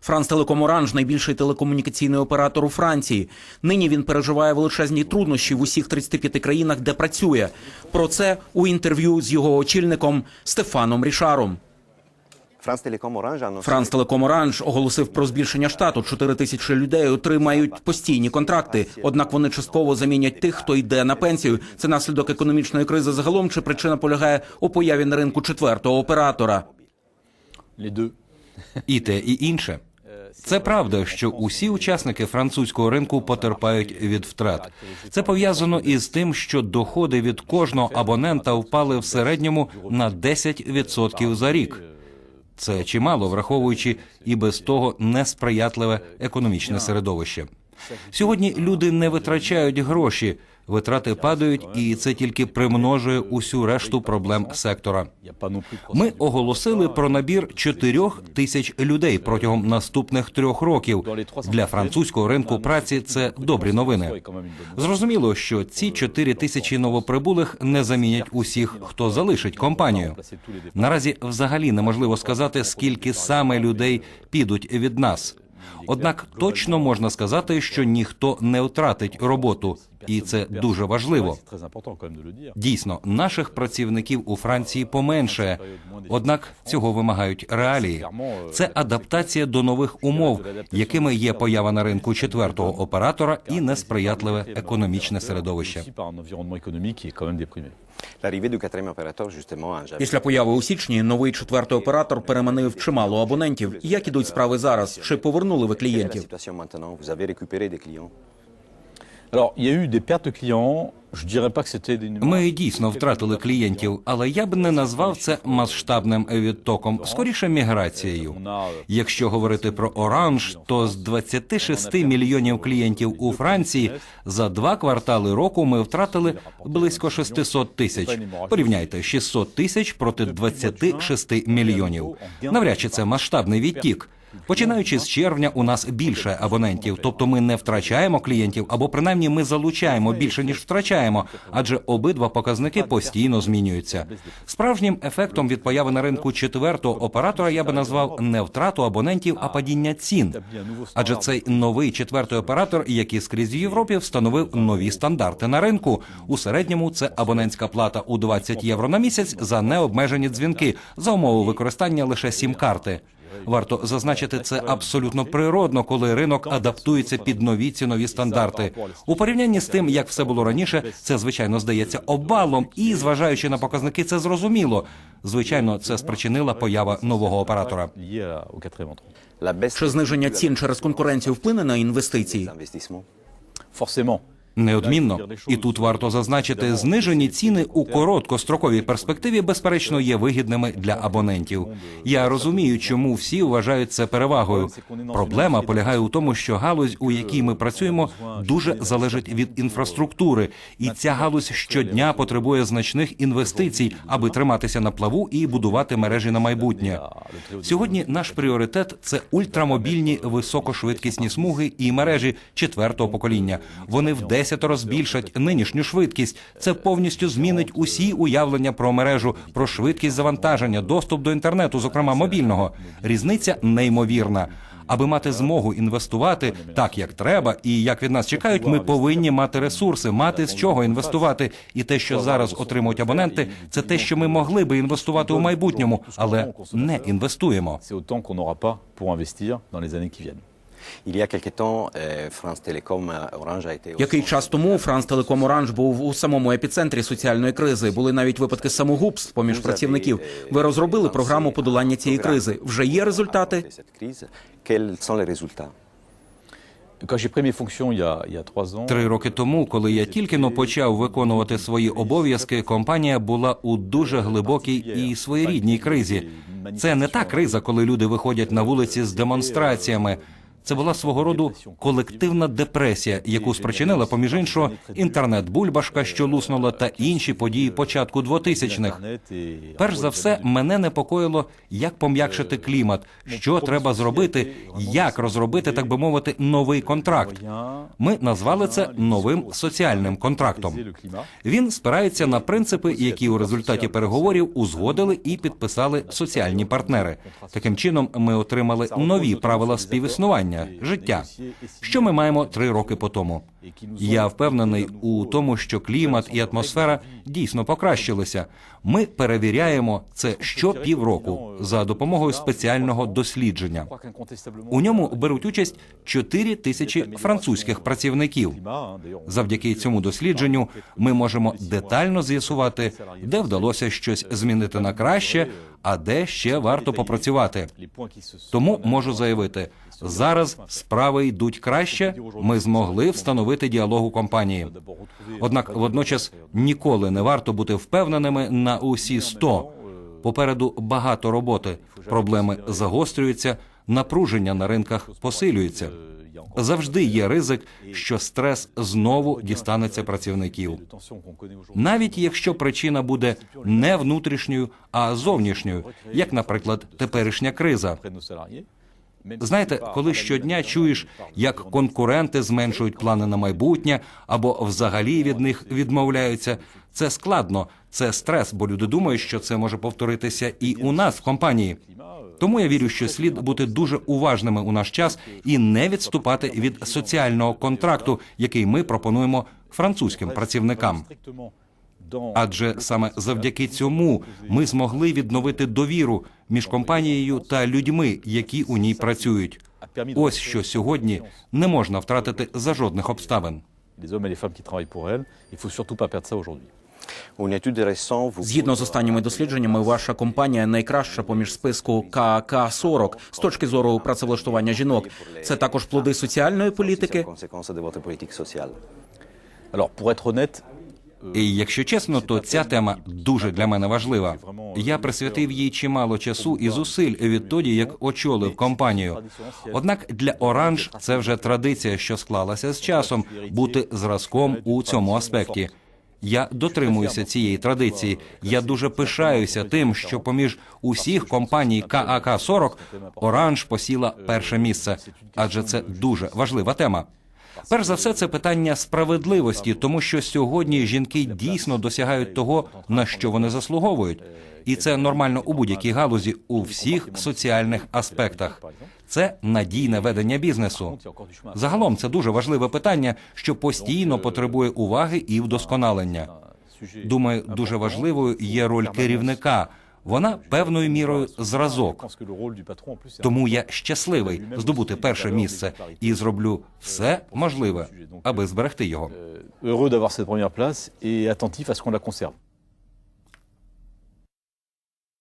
Франс Телеком Оранж найбільший телекомунікаційний оператор у Франції. Нині він переживає величезні труднощі в усіх 35 країнах, де працює. Про це у інтерв'ю з його очільником Стефаном Рішаром. Франс Телеком Оранж оголосив про збільшення штату. 4 тисячі людей отримають постійні контракти. Однак вони частково замінять тих, хто йде на пенсію. Це наслідок економічної кризи загалом. Чи причина полягає у появі на ринку четвертого оператора? І те, і інше. Це правда, що усі учасники французького ринку потерпають від втрат. Це пов'язано із тим, що доходи від кожного абонента впали в середньому на 10% за рік. Це чимало, враховуючи і без того несприятливе економічне середовище. Сьогодні люди не витрачають гроші, витрати падають, і це тільки примножує усю решту проблем сектора. Ми оголосили про набір чотирьох тисяч людей протягом наступних трьох років. Для французького ринку праці це добрі новини. Зрозуміло, що ці чотири тисячі новоприбулих не замінять усіх, хто залишить компанію. Наразі взагалі неможливо сказати, скільки саме людей підуть від нас. Однак точно можна сказати, що ніхто не втратить роботу, і це дуже важливо. Дійсно, наших працівників у Франції поменшає, однак цього вимагають реалії. Це адаптація до нових умов, якими є поява на ринку четвертого оператора і несприятливе економічне середовище. Після появи у січні новий четвертий оператор переманив чимало абонентів. Як ідуть справи зараз? Чи повернули ви клієнтів? Alors, il y a eu des pertes de clients. Ми дійсно втратили клієнтів, але я б не назвав це масштабним відтоком, скоріше міграцією. Якщо говорити про оранж, то з 26 мільйонів клієнтів у Франції за два квартали року ми втратили близько 600 тисяч. Порівняйте 600 тисяч проти 26 мільйонів. Навряд чи це масштабний відтік. Починаючи з червня, у нас більше абонентів, тобто ми не втрачаємо клієнтів, або принаймні ми залучаємо більше ніж втрачаємо, адже обидва показники постійно змінюються. Справжнім ефектом від появи на ринку четвертого оператора я би назвав не втрату абонентів, а падіння цін. Адже цей новий четвертий оператор, який скрізь в Європі встановив нові стандарти на ринку. У середньому це абонентська плата у 20 євро на місяць за необмежені дзвінки за умови використання лише сім-карти. Варто зазначити, це абсолютно природно, коли ринок адаптується під нові цінові стандарти. У порівнянні з тим, як все було раніше, це звичайно здається обвалом, і зважаючи на показники, це зрозуміло. Звичайно, це спричинила поява нового оператора. Чи зниження цін через конкуренцію вплине на інвестиції? Неодмінно, і тут варто зазначити, знижені ціни у короткостроковій перспективі, безперечно, є вигідними для абонентів. Я розумію, чому всі вважають це перевагою. Проблема полягає у тому, що галузь, у якій ми працюємо, дуже залежить від інфраструктури, і ця галузь щодня потребує значних інвестицій, аби триматися на плаву і будувати мережі на майбутнє. Сьогодні наш пріоритет це ультрамобільні високошвидкісні смуги і мережі четвертого покоління. Вони в десятеро збільшать нинішню швидкість. Це повністю змінить усі уявлення про мережу, про швидкість завантаження, доступ до інтернету, зокрема мобільного. Різниця неймовірна. Аби мати змогу інвестувати так, як треба, і як від нас чекають, ми повинні мати ресурси, мати з чого інвестувати. І те, що зараз отримують абоненти, це те, що ми могли би інвестувати у майбутньому, але не інвестуємо. C'est autant qu'on n'aura pas pour investir euh, euh, Який час тому Франс Телеком Оранж був у самому епіцентрі соціальної кризи. Були навіть випадки самогубств поміж працівників. Ви розробили програму подолання цієї кризи. Вже є результати? Три роки тому, коли я тільки но почав виконувати свої обов'язки, компанія була у дуже глибокій і своєрідній кризі. Це не та криза, коли люди виходять на вулиці з демонстраціями. Це була свого роду колективна депресія, яку спричинила, поміж іншого, інтернет-бульбашка, що луснула, та інші події початку 2000-х. Перш за все, мене непокоїло, як пом'якшити клімат, що треба зробити, як розробити, так би мовити, новий контракт. Ми назвали це новим соціальним контрактом. Він спирається на принципи, які у результаті переговорів узгодили і підписали соціальні партнери. Таким чином, ми отримали нові правила співіснування життя. Що ми маємо три роки по тому? Я впевнений у тому, що клімат і атмосфера дійсно покращилися. Ми перевіряємо це щопівроку за допомогою спеціального дослідження. У ньому беруть участь 4 тисячі французьких працівників. Завдяки цьому дослідженню ми можемо детально з'ясувати, де вдалося щось змінити на краще, а де ще варто попрацювати. Тому можу заявити, зараз справи йдуть краще. Ми змогли встановити діалог у компанії. Однак водночас ніколи не варто бути впевненими на усі 100. Попереду багато роботи. Проблеми загострюються, напруження на ринках посилюється. Завжди є ризик, що стрес знову дістанеться працівників. Навіть якщо причина буде не внутрішньою, а зовнішньою, як, наприклад, теперішня криза. Знаєте, коли щодня чуєш, як конкуренти зменшують плани на майбутнє або взагалі від них відмовляються, це складно, це стрес, бо люди думають, що це може повторитися і у нас в компанії. Тому я вірю, що слід бути дуже уважними у наш час і не відступати від соціального контракту, який ми пропонуємо французьким працівникам. Адже саме завдяки цьому ми змогли відновити довіру між компанією та людьми, які у ній працюють. Ось що сьогодні не можна втратити за жодних обставин. Згідно з останніми дослідженнями, ваша компанія найкраща поміж списку КК 40 з точки зору працевлаштування жінок. Це також плоди соціальної політики. І якщо чесно, то ця тема дуже для мене важлива. Я присвятив їй чимало часу і зусиль відтоді, як очолив компанію. Однак для Оранж це вже традиція, що склалася з часом, бути зразком у цьому аспекті. Я дотримуюся цієї традиції. Я дуже пишаюся тим, що поміж усіх компаній КАК 40 Оранж посіла перше місце, адже це дуже важлива тема. Перш за все, це питання справедливості, тому що сьогодні жінки дійсно досягають того, на що вони заслуговують, і це нормально у будь-якій галузі у всіх соціальних аспектах. Це надійне ведення бізнесу. Загалом це дуже важливе питання, що постійно потребує уваги і вдосконалення. Думаю, дуже важливою є роль керівника. Вона певною мірою зразок. Тому я щасливий здобути перше місце і зроблю все можливе, аби зберегти його. heureux d'avoir cette première place et attentif à ce qu'on la conserve.